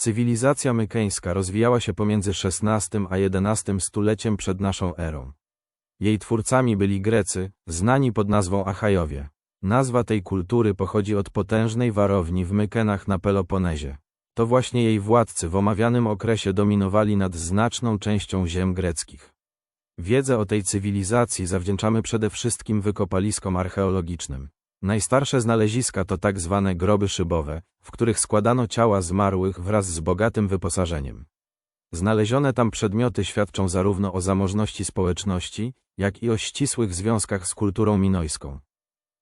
Cywilizacja mykeńska rozwijała się pomiędzy XVI a XI stuleciem przed naszą erą. Jej twórcami byli Grecy, znani pod nazwą Achajowie. Nazwa tej kultury pochodzi od potężnej warowni w Mykenach na Peloponezie. To właśnie jej władcy w omawianym okresie dominowali nad znaczną częścią ziem greckich. Wiedzę o tej cywilizacji zawdzięczamy przede wszystkim wykopaliskom archeologicznym. Najstarsze znaleziska to tak zwane groby szybowe, w których składano ciała zmarłych wraz z bogatym wyposażeniem. Znalezione tam przedmioty świadczą zarówno o zamożności społeczności, jak i o ścisłych związkach z kulturą minojską.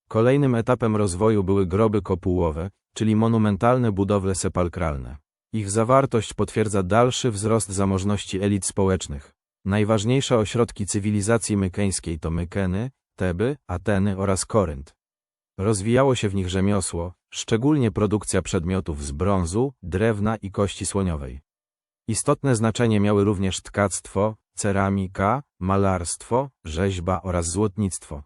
Kolejnym etapem rozwoju były groby kopułowe, czyli monumentalne budowle sepalkralne. Ich zawartość potwierdza dalszy wzrost zamożności elit społecznych. Najważniejsze ośrodki cywilizacji mykeńskiej to Mykeny, Teby, Ateny oraz Korynt. Rozwijało się w nich rzemiosło, szczególnie produkcja przedmiotów z brązu, drewna i kości słoniowej. Istotne znaczenie miały również tkactwo, ceramika, malarstwo, rzeźba oraz złotnictwo.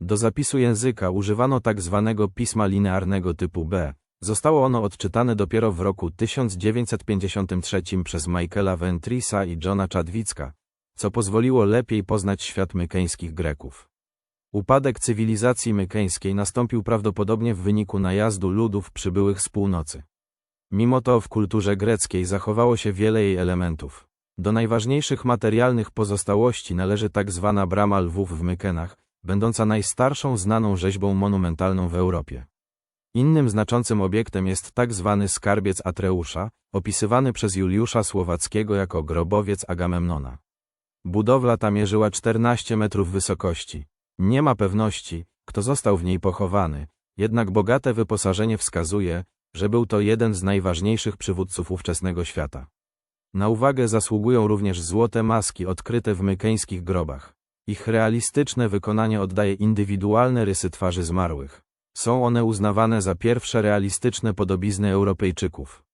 Do zapisu języka używano tak zwanego pisma linearnego typu B. Zostało ono odczytane dopiero w roku 1953 przez Michaela Ventrisa i Johna Chadwicka, co pozwoliło lepiej poznać świat mykeńskich Greków. Upadek cywilizacji mykeńskiej nastąpił prawdopodobnie w wyniku najazdu ludów przybyłych z północy. Mimo to w kulturze greckiej zachowało się wiele jej elementów. Do najważniejszych materialnych pozostałości należy tak zwana brama lwów w Mykenach, będąca najstarszą znaną rzeźbą monumentalną w Europie. Innym znaczącym obiektem jest tak zwany skarbiec Atreusza, opisywany przez Juliusza Słowackiego jako grobowiec Agamemnona. Budowla ta mierzyła 14 metrów wysokości. Nie ma pewności, kto został w niej pochowany, jednak bogate wyposażenie wskazuje, że był to jeden z najważniejszych przywódców ówczesnego świata. Na uwagę zasługują również złote maski odkryte w mykeńskich grobach. Ich realistyczne wykonanie oddaje indywidualne rysy twarzy zmarłych. Są one uznawane za pierwsze realistyczne podobizny Europejczyków.